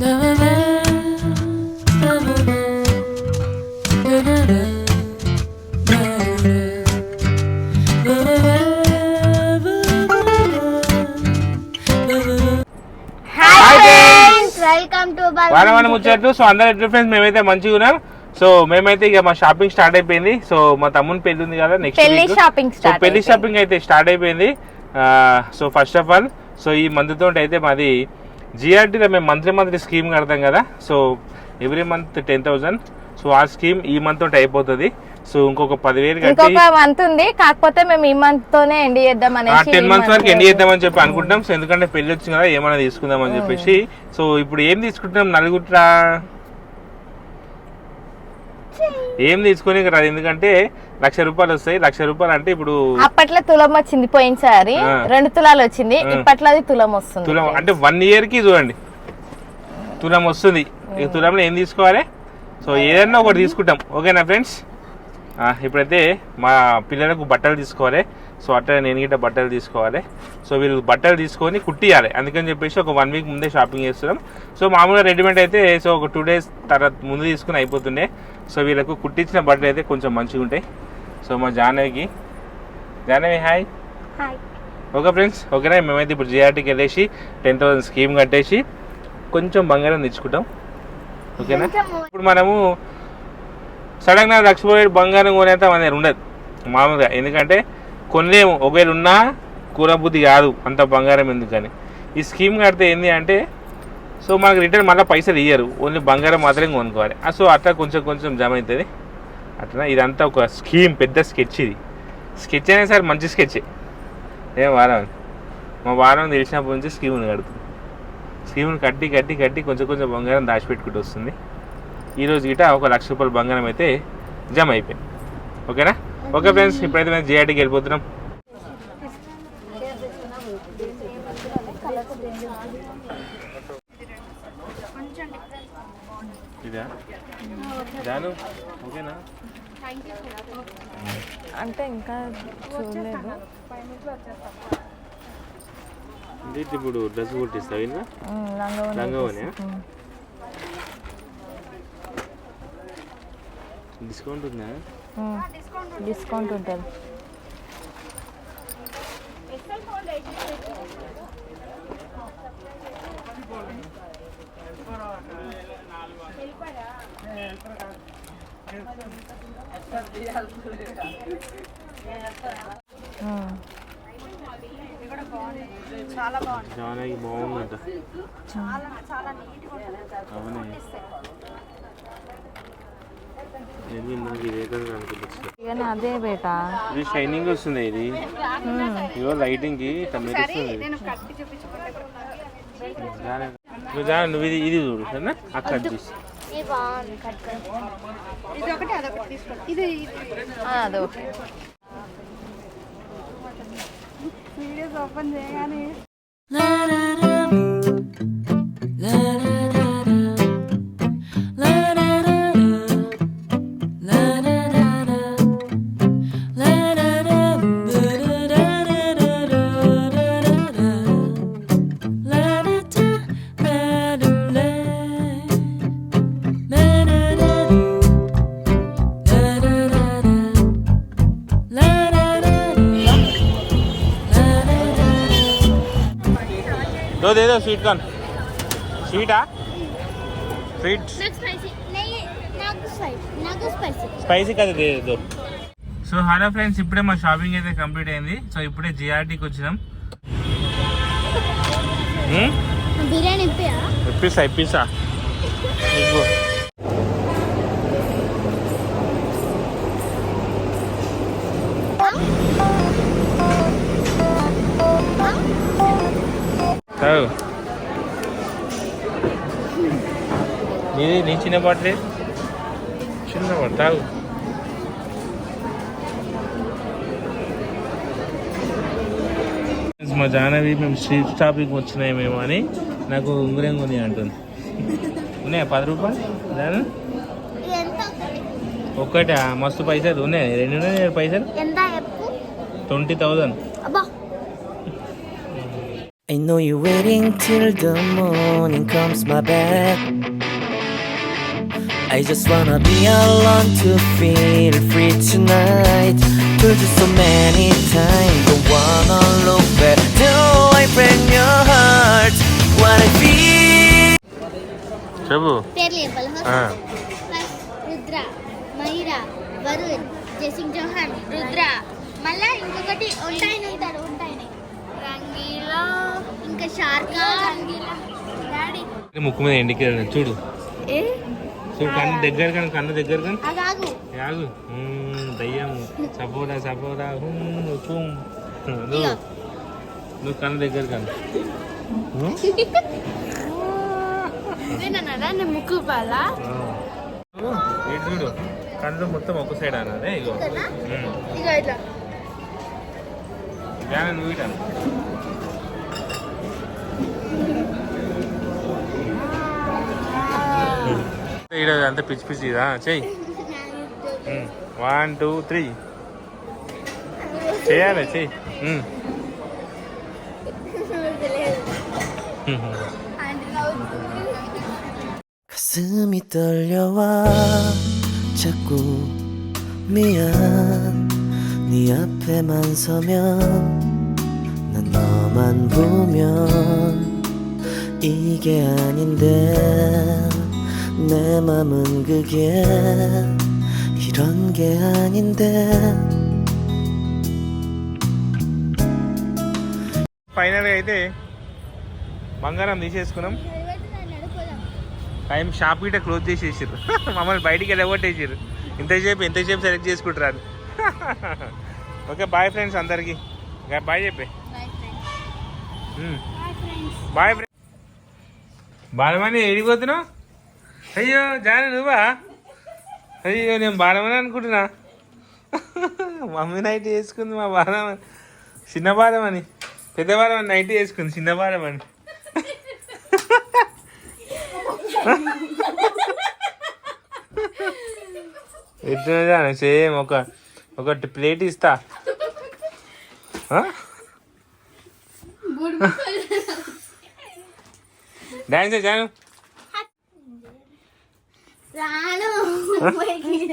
వారం ముచ్చట్లు సో అందరు ఎట్లా ఫ్రెండ్స్ మేమైతే మంచిగా ఉన్నాం. సో మేమైతే ఇక మా షాపింగ్ స్టార్ట్ అయిపోయింది. సో మా తమ్ముని పెళ్ళి ఉంది కదా నెక్స్ట్ పెళ్ళి షాపింగ్ సో పెళ్ళి షాపింగ్ అయితే స్టార్ట్ అయిపోయింది. So first of all so ఈ మంత్ తోటి అయితే మాది జిఆర్టీలో మేము మంత్లీ మంత్లీ స్కీమ్ కడతాం కదా. So every month ten thousand so ఆ స్కీమ్ ఈ మంత్ తోటి అయిపోతుంది. సో ఇంకొక పదివేలు ఇంకొక మంత్ ఉంది. కాకపోతే మేము ఈ మంత్ తోనే ఎండ్ చేద్దాం అనేసి టెన్ మంత్స్ వరకు ఎండ్ చేద్దామని చెప్పి అనుకుంటాం సో ఎందుకంటే పెళ్ళి వచ్చింది కదా ఏమైనా తీసుకుందాం అని చెప్పేసి. సో ఇప్పుడు ఏం తీసుకుంటున్నాం? నలుగుట్రా ఏం తీసుకొని రాదు. ఎందుకంటే లక్ష రూపాయలు వస్తాయి. లక్ష రూపాయలు అంటే ఇప్పుడు అప్పట్లో తులం వచ్చింది పోయినసారి. రెండు తులాలు వచ్చింది. ఇప్పట్లో అది తులం వస్తుంది. తులం అంటే వన్ ఇయర్కి చూడండి. తులం వస్తుంది. ఇక తులంలో ఏం తీసుకోవాలి? సో ఏదన్నా ఒకటి తీసుకుంటాం. ఓకేనా ఫ్రెండ్స్? ఇప్పుడైతే మా పిల్లలకు బట్టలు తీసుకోవాలి. సో అట్లా నేను గిట్ట బట్టలు తీసుకోవాలి. సో వీళ్ళు బట్టలు తీసుకొని కుట్టియాలి. అందుకని చెప్పేసి ఒక వన్ వీక్ ముందే షాపింగ్ చేస్తున్నాం. సో మామూలుగా రెడీమేడ్ అయితే సో ఒక టూ డేస్ తర్వాత ముందు తీసుకుని అయిపోతుండే. సో వీళ్ళకు కుట్టించిన బట్టలు అయితే కొంచెం మంచిగా ఉంటాయి. సో మా జాహ్నవికి జాహ్నవి హాయ్. ఓకే ఫ్రెండ్స్ ఓకేనా? మేమైతే ఇప్పుడు జిఆర్టీకి వెళ్ళేసి టెన్ థౌసండ్ స్కీమ్ కట్టేసి కొంచెం బంగారం తెచ్చుకుంటాం. ఓకేనా? ఇప్పుడు మనము సడన్గా లక్ష రూపాయలు బంగారం కొనేంత మన దగ్గర ఉండదు. మామూలుగా. ఎందుకంటే కొనలేము. ఒకవేళ ఉన్నా కూరబుద్ధి కాదు అంత బంగారం ఎందుకని. ఈ స్కీమ్ కడితే ఏంటి అంటే సో మనకు రిటర్న్ మళ్ళీ పైసలు ఇయ్యరు. ఓన్లీ బంగారం మాత్రమే కొనుక్కోవాలి. Ah, సో అట్లా కొంచెం కొంచెం జమ అవుతుంది. అట్లా ఇదంతా ఒక స్కీమ్ పెద్ద స్కెచ్ ఇది. స్కెచ్ అయినా సరే మంచి స్కెచ్ ఏం. వారం. మా వారం తెలిసినప్పటి నుంచి స్కీమ్ని కడుతుంది. స్కీమ్ని కట్టి కట్టి కట్టి కొంచెం కొంచెం బంగారం దాచిపెట్టుకుంటూ వస్తుంది. ఈరోజు గిట ఒక లక్ష రూపాయల బంగారం అయితే జమ అయిపోయింది. ఓకేనా ఓకే ఫ్రెండ్స్ ఇప్పుడైతే మేము జిఆర్టీకి వెళ్ళిపోతున్నాం. ఇదా? జాను ఓకేనా? అంటే ఇంకా చూడలేదు. అంటే ఇప్పుడు డ్రెస్ కుట్టిస్తావు ఇంకా లంగావోని. డిస్కౌంట్ ఉందా. డిస్కౌంట్ ఉంటుంది. ఉమ్. చాలా బాగుందంట. అనుకుంటున్నా కానీ అదే బేటా. ఇది షైనింగ్ వస్తుంది ఇది. ఇగో లైటింగ్కి జానే. నువ్వు నువ్వు ఇది ఇది చూడు సరేనా? అక్కడ చూసి ఇది బాగుంది కట్టుకొని ఆ, అది ఓకే. దో దేదో స్వీట్ కార్న్. స్వీటా? స్వీట్. నాకు స్పైసీ నాకు స్పైసీ కదా సో హలో ఫ్రెండ్స్ ఇప్పుడే మా షాపింగ్ అయితే కంప్లీట్ అయింది. సో ఇప్పుడే జిఆర్టీకి వచ్చినాం? బిర్యానీ ఇప్పిస్తా ఇప్పిస్తా. నీది నీ చిన్న బాటలే చిన్న బాట తాగు. మా జాహ్నవి మేము స్ట్రీట్ షాపింగ్ వచ్చినాయి మేము అని నాకు ఉంగరం కొని అంటుంది. ఉన్నాయా పది రూపాయలు? ఒక్కట మస్తు పైసలు. ఉన్నాయి. రెండు పైసలు? Twenty thousand I know you're waiting till the morning comes my back. I just wanna be alone to feel free tonight. Told you so many times, don't wanna look back. Do I break your heart? What I feel. చెప్పు పేర్లు చెప్పాలి ఆ, first Rudra Mahira Varun జసింగ్ Chauhan Rudra మళ్ళా ఇంకొకటి ఉంటాయని ఉంటాడు ముక్కు మీద ఎండికి చూడు. ఏ? చూడు కన్ను దగ్గర కానీ కన్ను దగ్గర కానీ అగాగు యాగు మ్మ్, దయ్యం సపోరా సపోరా. నువ్వు కన్ను దగ్గర కానీ ముక్కు చూడు. కళ్ళు మొత్తం ఒక సైడ్ అన్నదే. ఇగో. ఇగో ఇట్లా. నువ్వు ఇటాను ఇక్కడ అంతా పిచ్చి పిచ్చి ఇదా చెయ్యి వన్ టూ త్రీ చేయాలి చెయ్యి మ్మ్. 가슴이 떨려와 자꾸 미안 네 앞에만 서면 난 너만 보면 이게 아닌데 내 맘은 그게 이런 게 아닌데 ఫైనల్గా అయితే బంగారం తీసేసుకున్నాం నడుపుదాం టైం షాప్ గిట్ట క్లోజ్ చేసేసారు మమ్మల్ని బయటికి వెళ్ళగొట్టేసారు ఇంతసేపు ఎంతసేపు సెలెక్ట్ చేసుకుంటారు ఓకే బాయ్ ఫ్రెండ్స్ అందరికి బాయ్ చెప్పే bye friends bye friends bye friends Balamani ఏడిపోతున్నావు అయ్యో జాన నువ్వా? అయ్యో నేను బాలమని అనుకుంటున్నా. మమ్మీ నైట్ వేసుకుంది మా బాలమని. చిన్న బాలమని. పెద్ద బాలమని నైట్ వేసుకుంది చిన్న బాలమని. ఎట్లా సేమ్ ఒక ఒకటి ప్లేట్ ఇస్తా. డాన్స్ జాను. 咋弄我也给你